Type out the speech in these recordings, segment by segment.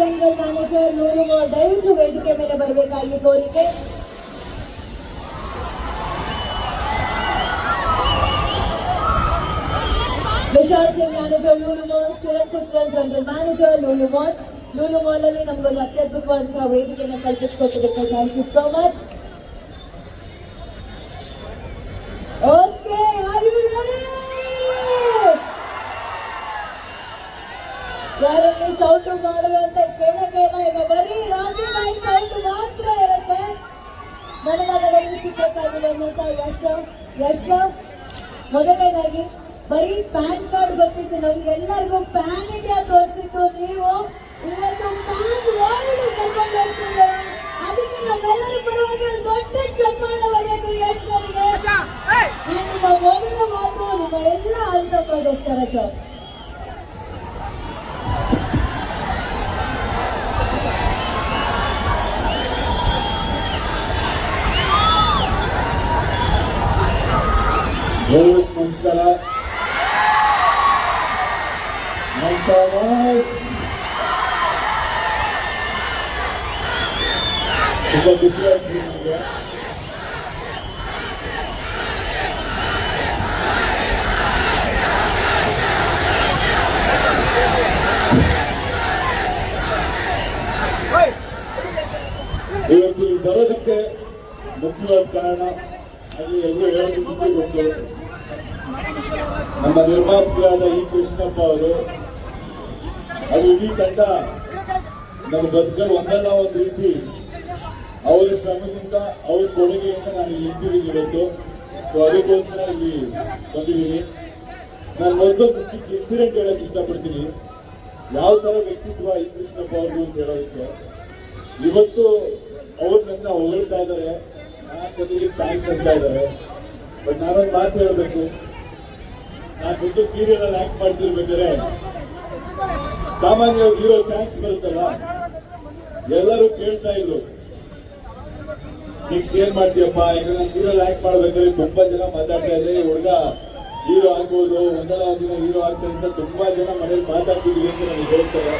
General manager ನೂರು ದಯವಿಟ್ಟು ವೇದಿಕೆ ಮೇಲೆ ಬರಬೇಕಾಗಿ ಕೋರಿಕೆ Vishal Singh manager Lulu mall Kiran Puthran general manager Lulu mall Lulu mall ಅಲ್ಲಿ ನಮ್ಗೊಂದು ಅತ್ಯದ್ಭುತವಾದಂತಹ ವೇದಿಕೆಯನ್ನು ಕಲ್ಪಿಸಿಕೊಟ್ಟಿದ್ದಕ್ಕೆ ಥ್ಯಾಂಕ್ ಯು ಸೋ ಮಚ್ ಮಾಡುವಂತ ಕೇಳಬೇಕ ಈಗ ಬರೀ ರಾಜು ಬಾಯಿ ಸೌಂಡ್ ಮಾತ್ರ ಇರುತ್ತೆ. ಮನದಾಗದಲ್ಲಿ ಚಿತ್ರಕ್ಕಾಗಿರುವಂತ ಯಶ ಯಶ. ಮೊದಲನೇದಾಗಿ ಬರೀ ಪ್ಯಾನ್ ಕಾರ್ಡ್ ಗೊತ್ತಿತ್ತು ನಮ್ಗೆಲ್ಲರಿಗೂ. ಪ್ಯಾನ್ ಇಂಡಿಯಾ ತೋರಿಸಿತ್ತು ನೀವು. ಇವತ್ತು ಪ್ಯಾನ್ ವರ್ಲ್ಡ್ ಕರ್ಕೊಂಡು ಹೋಗ್ತಿದ್ದೀರಾ? ಅದಕ್ಕೆ ನಮ್ಮೆಲ್ಲರ ಪರವಾಗಿ ಒಂದು ದೊಡ್ಡ ಚಪ್ಪಾಳ ಬರಬೇಕು ಯಶ್ ಸರ್ಗೆ. ನಿಮ್ಮ ಮಾತು ನಿಮ್ಮ ಎಲ್ಲ ಅರ್ಥಕ್ಕೋಸ್ಕರ ಸರ್. ನಮ್ಮ ವಾಯ್ಸ್ ತುಂಬಾ ಖುಷಿ ಆಯ್ತು ನನಗೆ ಇವತ್ತು ಬರೋದಕ್ಕೆ ಮುಖ್ಯವಾದ ಕಾರಣ ಅಲ್ಲಿ ಎಲ್ಲರೂ ಹೇಳೋದಕ್ಕೆ ಗೊತ್ತು ನಮ್ಮ ನಿರ್ಮಾಪಕರಾದ ಈ ಕೃಷ್ಣಪ್ಪ ಅವರು ಅವರು ಇಡೀ ತಂಡ ನಮ್ಮ ಬದುಕಲ್ಲಿ ಒಂದಲ್ಲ ಒಂದು ರೀತಿ ಅವರ ಶ್ರಮದಿಂದ ಅವ್ರ ಕೊಡುಗೆಯಿಂದ ನಾನು ಇಲ್ಲಿ ಇವತ್ತು. ಸೊ ಅದಕ್ಕೋಸ್ಕರ ಇಲ್ಲಿ ಬಂದಿದ್ದೀನಿ. ನಾನು ಮೊದಲು ಮುಖ್ಯ ಇನ್ಸಿಡೆಂಟ್ ಹೇಳಕ್ಕೆ ಇಷ್ಟಪಡ್ತೀನಿ. ಯಾವ ತರ ವ್ಯಕ್ತಿತ್ವ ಈ ಕೃಷ್ಣಪ್ಪ ಅವ್ರದ್ದು ಅಂತ ಹೇಳೋದಕ್ಕೆ. ಇವತ್ತು ಅವ್ರು ನನ್ನ ಹೊಗಳ್ತಾ ಇದ್ದಾರೆ. ನಾನು ಕೊನೆಗೆ ಥ್ಯಾಂಕ್ಸ್ ಅಂತ ಇದ್ದಾರೆ. ಬಟ್ ನಾನೊಂದು ಮಾತು ಹೇಳಬೇಕು. ನಾನು ಮುಂದೆ ಸೀರಿಯಲ್ ಅಲ್ಲಿ ಆಕ್ಟ್ ಮಾಡ್ತಿರ್ಬೇಕಾದ್ರೆ ಸಾಮಾನ್ಯವಾಗಿ ಇರೋ ಚಾನ್ಸ್ ಬರುತ್ತಲ್ಲ? ಎಲ್ಲರೂ ಕೇಳ್ತಾ ಇದ್ರು. ನೆಕ್ಸ್ಟ್ ಏನ್ ಮಾಡ್ತೀಯಪ್ಪ? ಈಗ ನಾನು ಸೀರಿಯಲ್ ಆಕ್ಟ್ ಮಾಡ್ಬೇಕಾದ್ರೆ ತುಂಬಾ ಜನ ಮಾತಾಡ್ತಾ ಇದ್ರೆ ಹುಡುಗ ಹೀರೋ ಆಗ್ಬೋದು, ಒಂದಲ್ಲ ಒಂದಿನ ಹೀರೋ ಆಗ್ತಾರೆ ಅಂತ ತುಂಬಾ ಜನ ಮನೇಲಿ ಮಾತಾಡ್ತಿದ್ವಿ ಅಂತ ನನಗೆ ಹೇಳ್ತಾರೆ.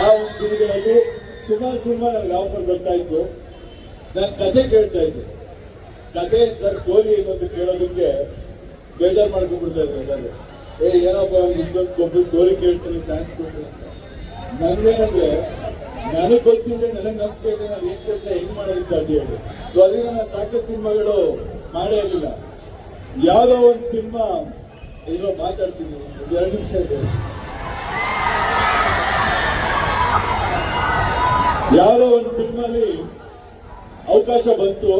ಆ ಒಂದು ದಿನಗಳಲ್ಲಿ ಸುಮಾರು ಸಿನಿಮಾ ನನಗೆ ಆಫರ್ ಬರ್ತಾ ಇತ್ತು. ನಾನು ಕತೆ ಕೇಳ್ತಾ ಇದ್ದೆ. ಕತೆ ಸ್ಟೋರಿ ಏನು ಅಂತ ಕೇಳೋದಕ್ಕೆ ಬೇಜಾರು ಮಾಡ್ಕೊಂಡ್ಬಿಡ್ತಾ ಇದ್ರು ಎಲ್ಲರೂ. ಏ, ಏನಪ್ಪ ಇಷ್ಟೊಂದು ಕೊಟ್ಟು ಸ್ಟೋರಿ ಕೇಳ್ತೀನಿ ಚಾನ್ಸ್ ಅಂತ. ನನ್ಗೇನಂದ್ರೆ ನನಗೆ ಗೊತ್ತಿಲ್ಲ ನನಗೆ ನಂಬಿಕೆ ಇದೆ, ನಾನು ಏನ್ ಕೆಲಸ ಹೆಂಗೆ ಮಾಡೋದಕ್ಕೆ ಸಾಧ್ಯ ಹೇಳಿ ಸೊ ಅದರಿಂದ ನಾನು ಸಾಕಷ್ಟು ಸಿನಿಮಾಗಳು ಮಾಡೇ ಇರಲಿಲ್ಲ. ಯಾವುದೋ ಒಂದು ಸಿನಿಮಾ ಏನೋ ಮಾತಾಡ್ತೀನಿ, ಒಂದು ಎರಡು ನಿಮಿಷ ಇದೆ. ಯಾವುದೋ ಒಂದು ಸಿನಿಮಾಲಿ ಅವಕಾಶ ಬಂತು.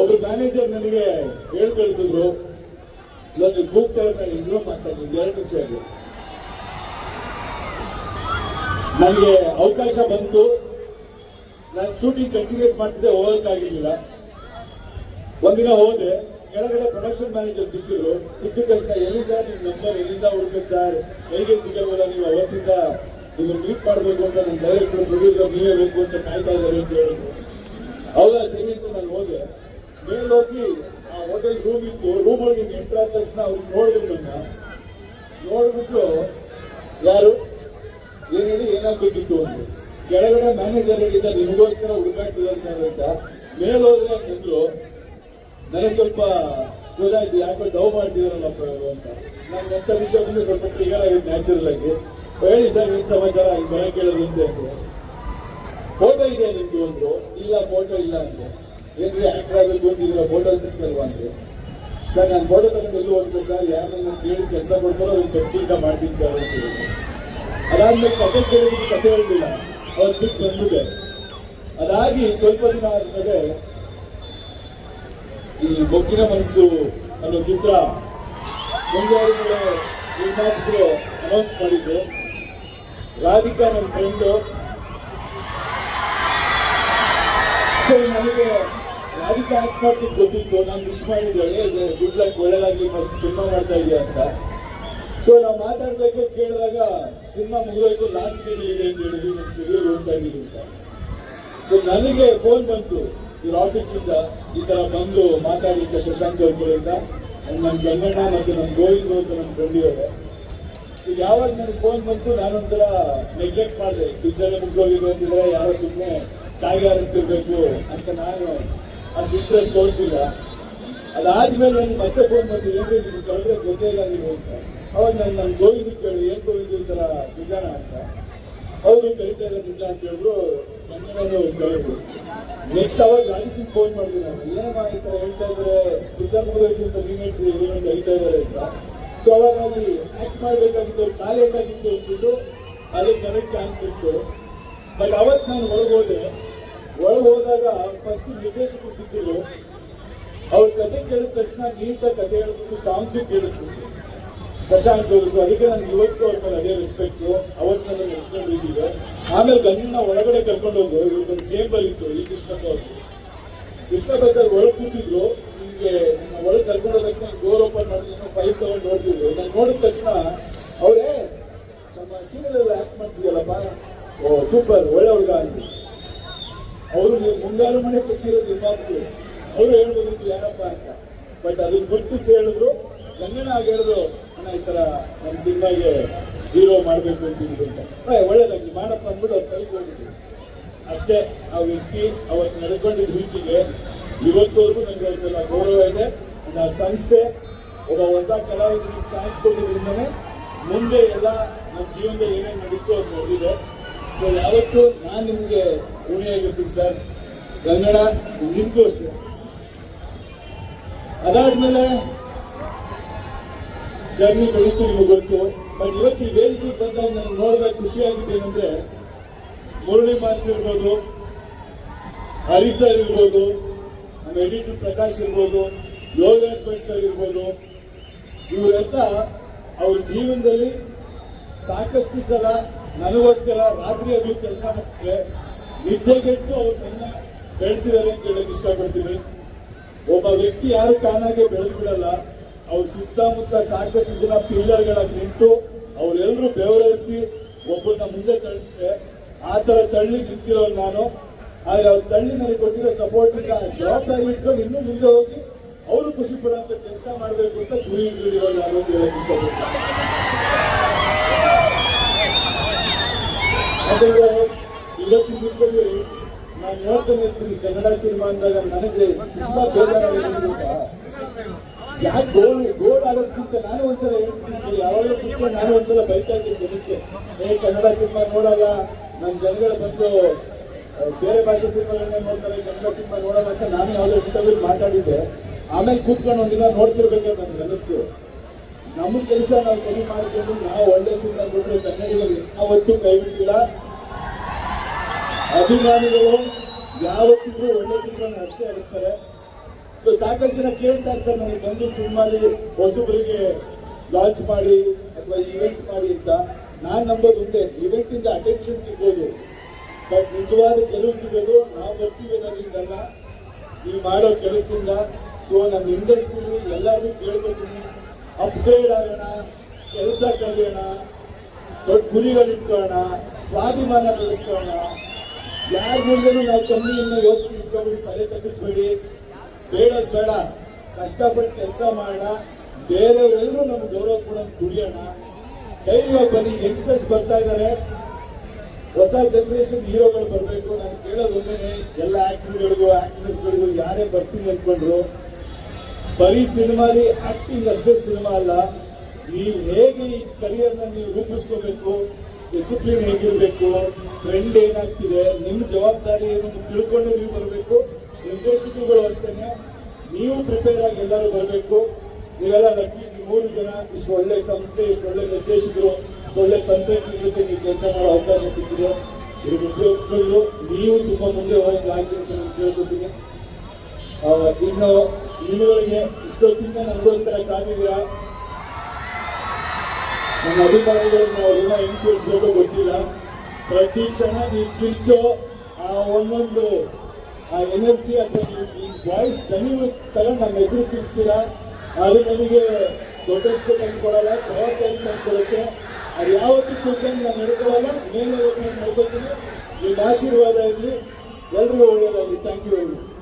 ಒಬ್ರು ಮ್ಯಾನೇಜರ್ ನನಗೆ ಹೇಳ್ ಕಳಿಸಿದ್ರು ನಾನು ಕೂಗ್ತಾ ನಾನು ಇನ್ನೂ ಮಾತಾಡ್ತೀನಿ ಎರಡು ಇದೆ ನನಗೆ ಅವಕಾಶ ಬಂತು. ನಾನು ಶೂಟಿಂಗ್ ಕಂಟಿನ್ಯೂಸ್ ಮಾಡ್ತಿದ್ದೆ ಹೋಗೋಕ್ಕಾಗಿರ್ಲಿಲ್ಲ ಒಂದಿನ ಹೋದೆ, ಕೆಳಗಡೆ ಪ್ರೊಡಕ್ಷನ್ ಮ್ಯಾನೇಜರ್ ಸಿಕ್ಕಿದ್ರು. ಸಿಕ್ಕಿದ ತಕ್ಷಣ, ಎಲ್ಲಿ ಸರ್ ನಿಮ್ಮ ನಂಬರ್ ಎಲ್ಲಿಂದ ಹುಡುಕ್ಬೇಕು ಸರ್ ಹೇಗೆ ಸಿಗಲ್ವಲ್ಲ ನೀವು ಅವತ್ತಿಂದ? ನಿಮ್ಮ ಮೀಟ್ ಮಾಡಬೇಕು ಅಂತ ನನ್ನ ಡೈರೆಕ್ಟರ್ ಪ್ರೊಡ್ಯೂಸರ್ ನೀವೇ ಬೇಕು ಅಂತ ಕಾಯ್ತಾ ಇದ್ದಾರೆ ಅಂತ ಹೇಳಿದ್ರು. ಹೌದಾ, ಸರಿ ಅಂತ ನಾನು ಹೋದೆ. ಮೇಲೆ ಹೋಗಿ ಆ ಹೋಟೆಲ್ ರೂಮ್ ಇತ್ತು ರೂಮ್ ಒಳಗೆ ಎಂಟರ್ ಆದ ತಕ್ಷಣ ಅವ್ರು ನೋಡಿದ್ರು ನನ್ನ. ನೋಡ್ಬಿಟ್ಟು, ಯಾರು? ಏನು ಹೇಳಿ, ಏನಾಗಬೇಕಿತ್ತು? ಅಂತ ಕೆಳಗಡೆ ಮ್ಯಾನೇಜರ್ ಹೇಳಿದ್ದ, ನಿಮಗೋಸ್ಕರ ಹುಡುಕಾಡ್ತಿದ್ದಾರೆ ಸರ್ ಅಂತ. ಮೇಲ್ ಹೋದ್ರೆ ಅಂತಂದ್ರು ನನಗೆ ಸ್ವಲ್ಪ ಗೊತ್ತಾಯ್ತು, ಯಾಕೋ ಡವ್ ಮಾಡ್ತಿದಾರಲ್ಲ ಅಂತ. ನಾನು ಎಂತ ವಿಷಯ ಬಂದ್ರೆ ಸ್ವಲ್ಪ ಕ್ಲಿಯರ್ ಆಗಿತ್ತು ನ್ಯಾಚುರಲ್ ಆಗಿ. ಹೇಳಿ ಸರ್ ಏನ್ ಸಮಾಚಾರ? ಇಲ್ಲಿ ಬರ ಅಂತ ಹೇಳಿದ್ರು ಫೋಟೋ ಇದೆ ನಿಮ್ದು? ಅಂದ್ರು. ಇಲ್ಲ ಫೋಟೋ ಇಲ್ಲ ಅಂದ್ರು. ಏನ್ರಿ ಆಕ್ಟರ್ ಆಗಬೇಕು ಅಂತಿದ್ರ ಫೋಟೋ ತೆಗ್ಸಲ್ವಾ ಅಂತ. ಸರ್, ನಾನು ಫೋಟೋ ತಗೊಂಡು ಎಲ್ಲೂ ಹೋಗ್ತೀನಿ ಸರ್, ಯಾರನ್ನ ಕೇಳಿ ಕೆಲಸ ಕೊಡ್ತಾರೋ ಅದನ್ನ ತಪ್ಪಿಂದ ಮಾಡ್ತೀನಿ ಸರ್ ಅಂತ ಹೇಳಿ. ಅದಾದ್ಮೇಲೆ ಕತೆ ಕೇಳಿದ್ರೆ ಕತೆ ಹೇಳಿಲ್ಲ ಅವ್ರು ಬಿಟ್ಟು ಬಂದ್ಬಿಟ್ಟೆ. ಅದಾಗಿ ಸ್ವಲ್ಪ ದಿನ ಆದ್ಮೇಲೆ ಈ ಬೊಕ್ಕಿನ ಮನಸ್ಸು ಅನ್ನೋ ಚಿತ್ರ ಮುಂಗಾರಿಗಳ ನಿರ್ಮಾಪಕರು ಅನೌನ್ಸ್ ಮಾಡಿದ್ರು ರಾಧಿಕಾ ನನ್ನ ಫ್ರೆಂಡು ಸೊ ನನಗೆ ರಾಧಿಕಾ ಆತ್ಮಹತ್ಯೆ ಗೊತ್ತಿತ್ತು. ನಾನು ಮಿಸ್ ಮಾಡಿದ್ದೇವೆ ಗುಡ್ ಲಕ್ ಒಳ್ಳೇದಾಗ್ಲಿ ಫಸ್ಟ್ ಸಿನಿಮಾ ಮಾಡ್ತಾ ಇದೆಯಾ ಅಂತ. ಸೊ ನಾವು ಮಾತಾಡ್ಬೇಕು ಕೇಳಿದಾಗ ಸಿನಿಮಾ ಮುಗಿದೋಯ್ತು ಲಾಸ್ಟ್ ಡೇಟ್ ಇದೆ ಅಂತ ಹೇಳಿದ್ವಿ ನಿಮ್ಮ ಸ್ಕೆಡ್ಯೂಲ್ ಹೋಗ್ತಾ ಇದ್ದೀವಿ ಅಂತ. ಸೊ ನನಗೆ ಫೋನ್ ಬಂತು. ಇವ್ರ ಆಫೀಸಿಂದ ಈ ತರ ಬಂದು ಮಾತಾಡಿದ್ದ ಶಶಾಂಕ್ ಅವ್ರ ಕಡೆಯಿಂದ ನನ್ನ ಗಂಗಣ್ಣ ಮತ್ತು ನಮ್ಮ ಗೋವಿಂದ ಅಂತ ನಮ್ಮ ಫ್ರೆಂಡ್ ಇದ್ದಾರೆ. ಈಗ ಯಾವಾಗ ನನಗೆ ಫೋನ್ ಬಂತು, ನಾನೊಂದ್ಸಲ ನೆಗ್ಲೆಕ್ಟ್ ಮಾಡಿದೆ. ಪಿಕ್ಚರ್ ಮುಗ್ದೋಗಿದ್ರು ಅಂತಿದ್ರೆ ಯಾರೋ ಸುಮ್ಮನೆ ಕಾಯಿಗೆ ಹರಿಸ್ತಿರ್ಬೇಕು ಅಂತ ನಾನು ಅಷ್ಟು ಇಂಟ್ರೆಸ್ಟ್ ತೋರಿಸ್ತಿಲ್ಲ ಅದಾದ್ಮೇಲೆ ನನಗೆ ಮತ್ತೆ ಫೋನ್ ಮಾಡಿ ಏನ್ರಿ ನಿಮ್ಗೆ ಕಳೆದ್ರೆ ಗೊತ್ತೇ ಇಲ್ಲ ನೀವು ಅಂತ. ಅವಾಗ ನಾನು ನನ್ನ ಗೋವಿಂದ ಕೇಳಿ, ಏನ್ ಗೋವಿಂದ ಈ ಥರ ನಿಜಾನ ಅಂತ. ಹೌದು, ಕರಿತಾ ಇದ್ದಾರೆ ನಿಜ ಅಂತ ಹೇಳಿದ್ರು ಕನ್ನಡನು ಕಳೆದ್ರು ನೆಕ್ಸ್ಟ್ ಅವಾಗ ರಾಜಕೀಯ ಫೋನ್ ಮಾಡಿದೆ ನಾನು. ಏನಮ್ಮ ಈ ಥರ ಹೇಳ್ತಾ ಇದ್ದಾರೆ? ಮುಗಿದೋಯ್ತು ಅಂತ ಹೇಳ್ತಾ ಹೇಳ್ತೀರಿ ಏನೋ ಕರಿತಾ ಇದ್ದಾರೆ ಅಂತ. ಸೊ ಅಲ್ಲಿ ಆಕ್ಟ್ ಮಾಡ್ಬೇಕಾಗಿತ್ತು ಟಾಲೆಂಟ್ ಆಗಿತ್ತು ಅಂದ್ಬಿಟ್ಟು, ಅದಕ್ಕೆ ನನಗೆ ಚಾನ್ಸ್ ಇತ್ತು. ಬಟ್ ಅವತ್ತು ನಾನು ಒಳಗೆ ಹೋದೆ ಹೋದಾಗ ಫಸ್ಟ್ ನಿರ್ದೇಶಕರು ಸಿಕ್ಕಿದ್ರು. ಅವ್ರ ಕತೆ ಕೇಳಿದ ತಕ್ಷಣ ನೀಟಾಗಿ ಕತೆ ಹೇಳ್ಬಿಟ್ಟು ಸಾಂಗ್ಸ್ ಕೇಳಿಸ್ಬಿಟ್ಟು ಶಶಾಂಕ್ ತೋರಿಸು ಅದಕ್ಕೆ ನನ್ಗೆ ಇವತ್ತು ಅವ್ರ ಮೇಲೆ ಅದೇ ರೆಸ್ಪೆಕ್ಟ್ ಅವತ್ತು ನನಗೆ ನೆನೆಸ್ಕೊಂಡಿದ್ದೀವಿ ಆಮೇಲೆ ಗಂಗನ್ನ ಒಳಗಡೆ ಕರ್ಕೊಂಡು ಹೋದ್ರು. ಇವ್ರಿಗೊಂದು ಚೇಂಬರ್ ಇತ್ತು ಈ ಕೃಷ್ಣಪ್ಪ ಅವರು ಕೃಷ್ಣಪ್ಪ ಸರ್ ಒಳಗೆ ಕೂತಿದ್ರು ನಿಮಗೆ ನನ್ನ ಒಳಗೆ ಕರ್ಕೊಂಡು ಹೋದ ತಕ್ಷಣ ಡೋರ್ ಓಪನ್ ಮಾಡಿದ್ರು ಫೈಲ್ ತಗೊಂಡು ನೋಡ್ತಿದ್ರು ನಾನು ನೋಡಿದ ತಕ್ಷಣ ಅವರೇ ನಮ್ಮ ಸೀರಿಯಲ್ ಎಲ್ಲ ಆಕ್ಟ್ ಮಾಡ್ತಿದ್ಯಲ್ಲಪ್ಪ ಓ ಸೂಪರ್ ಒಳ್ಳೆ ಹುಡುಗ ಅಂತ ಅವರು ನೀವು ಮುಂಗಾರು ಮನೆ ಅವರು ಹೇಳ್ಬೋದಿತ್ತು ಯಾರಪ್ಪ ಅಂತ. ಬಟ್ ಅದನ್ನ ಗುರುತಿಸಿ ಹೇಳಿದ್ರು. ಕನ್ನಡ ಆಗಿ ಹೇಳಿದ್ರು. ಅಣ್ಣ, ಈ ತರ ನಮ್ಮ ಸಿನಿಮಾಗೆ ಹೀರೋ ಮಾಡಬೇಕು ಅಂತ ಒಳ್ಳೇದಾಗ್ಲಿ. ಮಾಡಪ್ಪ ಅಂದ್ಬಿಟ್ಟು ಅವ್ರು ಕಲ್ಕೊಂಡಿದ್ರು ಅಷ್ಟೇ, ಆ ವ್ಯಕ್ತಿ ಅವತ್ತು ನಡ್ಕೊಂಡಿದ್ದ ರೀತಿಗೆ ಇವತ್ತವರೆಗೂ ನನಗೆ ಅವ್ರ ಗೌರವ ಇದೆ. ಆ ಸಂಸ್ಥೆ ಒಬ್ಬ ಹೊಸ ಕಲಾವಿದನಿಗೆ ಚಾನ್ಸ್ ಕೊಟ್ಟಿದ್ರಿಂದನೇ ಮುಂದೆ ಎಲ್ಲ ನಮ್ಮ ಜೀವನದಲ್ಲಿ ಏನೇನು ನಡೀತು ಅದು ನಡೆದಿದೆ. ಸೊ ಯಾವತ್ತೂ ನಾನು ನಿಮಗೆ ಋಣಿಯಾಗಿರ್ತೀನಿ ಸರ್ ಕನ್ನಡ ನಿಮಗೂ ಅಷ್ಟೇ. ಅದಾದ್ಮೇಲೆ ಜರ್ನಿ ಬೆಳೀತು ನಿಮಗೆ ಗೊತ್ತು ಬಟ್ ಇವತ್ತು ಈ ವೇದಿಕೆ ಬಂದಾಗ ನಾನು ನೋಡಿದಾಗ ಖುಷಿಯಾಗಿದ್ದೇನೆಂದ್ರೆ ಮುರಳಿ ಮಾಸ್ಟರ್ ಇರ್ಬೋದು, ಹರಿ ಸರ್ ಇರ್ಬೋದು, ನಮ್ಮ ಎಡಿಟರ್ ಪ್ರಕಾಶ್ ಇರ್ಬೋದು, ಯೋಗರಾಜ್ ಭಟ್ ಸರ್ ಇರ್ಬೋದು, ಇವರೆಲ್ಲ ಅವ್ರ ಜೀವನದಲ್ಲಿ ಸಾಕಷ್ಟು ಸಲ ನನಗೋಸ್ಕರ ರಾತ್ರಿ ಆಗಲಿ ಕೆಲಸ ಮಾಡ್ತಾರೆ. ನಿದ್ದೆಗೆಟ್ಟು ಅವ್ರನ್ನೆಲ್ಲ ಬೆಳೆಸಿದ್ದಾರೆ ಅಂತ ಹೇಳಕ್ ಇಷ್ಟಪಡ್ತೀನಿ. ಒಬ್ಬ ವ್ಯಕ್ತಿ ಯಾರು ಕಾನಾಗೆ ಬೆಳೆದು ಬಿಡಲ್ಲ, ಅವ್ರ ಸುತ್ತಮುತ್ತ ಸಾಕಷ್ಟು ಜನ ಪಿಲ್ಲರ್ಗಳಾಗಿ ನಿಂತು ಅವರೆಲ್ಲರೂ ಬೆವರಿಸಿ ಒಬ್ಬನ ಮುಂದೆ ತಳ್ಳಿದ್ರೆ ಆ ತರ ತಳ್ಳಿ ನಿಂತಿರೋ ನಾನು. ಆದ್ರೆ ಅವ್ರ ತಳ್ಳಿ ನನಗೆ ಕೊಟ್ಟಿರೋ ಸಪೋರ್ಟ್ ಇಂದ ಆ ಜವಾಬ್ದಾರಿ ಇಟ್ಕೊಂಡು ಇನ್ನೂ ಮುಂದೆ ಹೋಗಿ ಅವರು ಖುಷಿ ಪಡುವಂತ ಕೆಲಸ ಮಾಡಬೇಕು ಅಂತ ಗುರಿ ಇಟ್ಟಿರೋ ನಾನು ಅಂತ ಹೇಳಕ್ ಇಷ್ಟಪಡ್ತೀನಿ. ಇವತ್ತಿನ ನಾನು ಇರ್ತೀನಿ ಕನ್ನಡ ಸಿನಿಮಾ ಅಂದಾಗ ನನಗೆ ತುಂಬಾ ಬೇಜಾರಾಗಿದೆ ಯಾಕೆ ಗೋಲ್ ಗೋಲ್ ಆಡೋದಕ್ಕಿಂತ ನಾನು ಒಂದ್ಸಲ ಹೇಳ್ತೀನಿ ಯಾವಾಗಲೂ ಕೂತ್ಕೊಂಡು ನಾನು ಒಂದ್ಸಲ ಬೈತಾ ಇದ್ದೆ ಜನಕ್ಕೆ. ಏ, ಕನ್ನಡ ಸಿನಿಮಾ ನೋಡಲ್ಲ ನಮ್ಮ ಜನಗಳು ಬಂದು ಬೇರೆ ಭಾಷೆ ಸಿನಿಮಾಗಳನ್ನೇ ನೋಡ್ತಾರೆ, ಕನ್ನಡ ಸಿನಿಮಾ ನೋಡಲ್ಲ ಅಂತ ನಾನು ಯಾವ್ದೋ ಇಂಟರ್ವ್ಯೂ ಮಾತಾಡಿದ್ದೆ. ಆಮೇಲೆ ಕೂತ್ಕೊಂಡು ಒಂದಿನ ನೋಡ್ತಿರ್ಬೇಕಾದ್ರೆ ನನಗೆ ಅನಿಸ್ತು. ನಮ್ಮ ಕೆಲಸ ನಾವು ಸರಿ ಮಾಡಿಕೊಂಡು, ನಾವು ಒಳ್ಳೆ ಸಿನಿಮಾ ನೋಡಿದ್ರೆ ಕನ್ನಡಿಗರು ಯಾವತ್ತೂ ಕೈ ಬಿಟ್ಟಿಲ್ಲ. ಅಭಿಮಾನಿಗಳು ಯಾವತ್ತಿದ್ರು ಒಳ್ಳೆ ಚಿತ್ರನ ಅಷ್ಟೇ ಹರಿಸ್ತಾರೆ ಸೊ ಸಾಕಷ್ಟು ಜನ ಕೇಳ್ತಾ ಇರ್ತಾರೆ ನನಗೆ ಬಂದು ಸಿನಿಮಾಲಿ ಹೊಸಬರಿಗೆ ಲಾಂಚ್ ಮಾಡಿ ಅಥವಾ ಇವೆಂಟ್ ಮಾಡಿ ಅಂತ. ನಾನು ನಂಬೋದು ಒಂದೇ ಇವೆಂಟ್ ಇಂದ ಅಟೆನ್ಷನ್ ಸಿಗ್ಬೋದು. ಬಟ್ ನಿಜವಾದ ಕೆಲವು ಸಿಗೋದು, ನಾವು ಬರ್ತೀವಿ ಅನ್ನೋದ್ರಿಂದಲ್ಲ ನೀವು ಮಾಡೋ ಕೆಲಸದಿಂದ. ಸೊ ನಮ್ಮ ಇಂಡಸ್ಟ್ರಿಲಿ ಎಲ್ಲರೂ ಕೇಳ್ಕೊತೀನಿ. ಅಪ್ಗ್ರೇಡ್ ಆಗೋಣ, ಕೆಲಸ ಕಲಿಯೋಣ, ದೊಡ್ಡ ಗುರಿಗಳು ಇಟ್ಕೊಳ್ಳೋಣ ಸ್ವಾಭಿಮಾನ ಬೆಳೆಸ್ಕೊಳ್ಳೋಣ. ಯಾರ ಮುಂದೆ ನಾವು ಕಮ್ಮಿಯನ್ನು ಯೋಚನೆ ಇಟ್ಕೊಂಡು ತಲೆ ತಗ್ಗಿಸ್ಬೇಡಿ ಬೇಡದ್ ಬೇಡ. ಕಷ್ಟಪಟ್ಟು ಕೆಲಸ ಮಾಡೋಣ ಬೇರೆಯವರೆಲ್ಲರೂ ನಮ್ಗೆ ಗೌರವ ಕೂಡ ದುಡಿಯೋಣ. ಧೈರ್ಯ ಬನ್ನಿ ಯಂಗ್ಸ್ಟರ್ಸ್ ಬರ್ತಾ ಇದ್ದಾರೆ ಹೊಸ ಜನರೇಷನ್ ಹೀರೋಗಳು ಬರಬೇಕು ನಾನು ಕೇಳೋದು ಒಂದೇನೆ. ಎಲ್ಲ ಆಕ್ಟರ್ಗಳಿಗೂ ಆಕ್ಟ್ರೆಸ್ಗಳಿಗೂ ಯಾರೇ ಬರ್ತೀನಿ ಅಂದ್ಕೊಂಡ್ರು, ಬರೀ ಸಿನಿಮಾಲಿ ಆಕ್ಟಿಂಗ್ ಅಷ್ಟೇ ಸಿನಿಮಾ ಅಲ್ಲ. ನೀವು ಹೇಗೆ ಈ ಕರಿಯರ್ನ ನೀವು ರೂಪಿಸ್ಕೋಬೇಕು? ಡಿಸಿಪ್ಲಿನ್ ಹೇಗಿರ್ಬೇಕು ಟ್ರೆಂಡ್ ಏನಾಗ್ತಿದೆ ನಿಮ್ಮ ಜವಾಬ್ದಾರಿ ಏನು ತಿಳ್ಕೊಂಡು ನೀವು ಬರಬೇಕು. ನಿರ್ದೇಶಕರುಗಳು ಅಷ್ಟೇ ನೀವು ಪ್ರಿಪೇರ್ ಆಗಿ ಎಲ್ಲರೂ ಬರಬೇಕು. ನೀವೆಲ್ಲ ಲಕ್ಕಿ ಮೂರು ಜನ, ಇಷ್ಟು ಒಳ್ಳೆ ಸಂಸ್ಥೆ, ಇಷ್ಟು ಒಳ್ಳೆ ನಿರ್ದೇಶಕರು, ಇಷ್ಟು ಒಳ್ಳೆ ತಂತ್ರಜ್ಞರ ಜೊತೆ ನೀವು ಕೆಲಸ ಮಾಡೋ ಅವಕಾಶ ಸಿಕ್ಕಿದೆ. ಇದನ್ನು ಉಪಯೋಗಿಸ್ಕೊಂಡು ನೀವು ತುಂಬಾ ಮುಂದೆ ಹೋಗಿ ಆಗಿ ಅಂತ ನಾನು ಕೇಳ್ಕೊತೀನಿ. ಇನ್ನು ನಿಮ್ಮಗಳಿಗೆ ಇಷ್ಟೊತ್ತಿಂದ ನನಗೋಸ್ಕರ ಕಾದಿದ್ದೀರಾ? ನನ್ನ ಅಧಿಕಾರಿಗಳನ್ನು ಋಣ ಹೆಂಗ್ ತೀರಿಸ್ಬೇಕೋ ಗೊತ್ತಿಲ್ಲ. ಪ್ರತಿ ಕ್ಷಣ ನೀವು ಕಿರ್ಚೋ ಆ ಒಂದೊಂದು, ಆ ಎನರ್ಜಿ ಅಥವಾ ನೀವು ವಾಯ್ಸ್ ದನಿ ತಗೊಂಡು ನಮ್ಮ ಹೆಸರು ಕಿರ್ತೀರಾ? ಅದು ನನಗೆ ದೊಡ್ಡಷ್ಟು ತಂದುಕೊಡಲ್ಲ, ಜವಾಬ್ದಾರಿ ತಂದುಕೊಡುತ್ತೆ. ಅದು ಯಾವತ್ತೂ ಕೂತ್ಕೊಂಡು ನಾನು ನಡ್ಕೊಳ್ಳಲ್ಲ ನೀನು ಯೋಚನೆ ನಡ್ಕೋತೀನಿ. ನಿಮ್ಮ ಆಶೀರ್ವಾದ ಇರಲಿ. ಎಲ್ರಿಗೂ ಒಳ್ಳೆಯದಾಗಲಿ. Thank you very much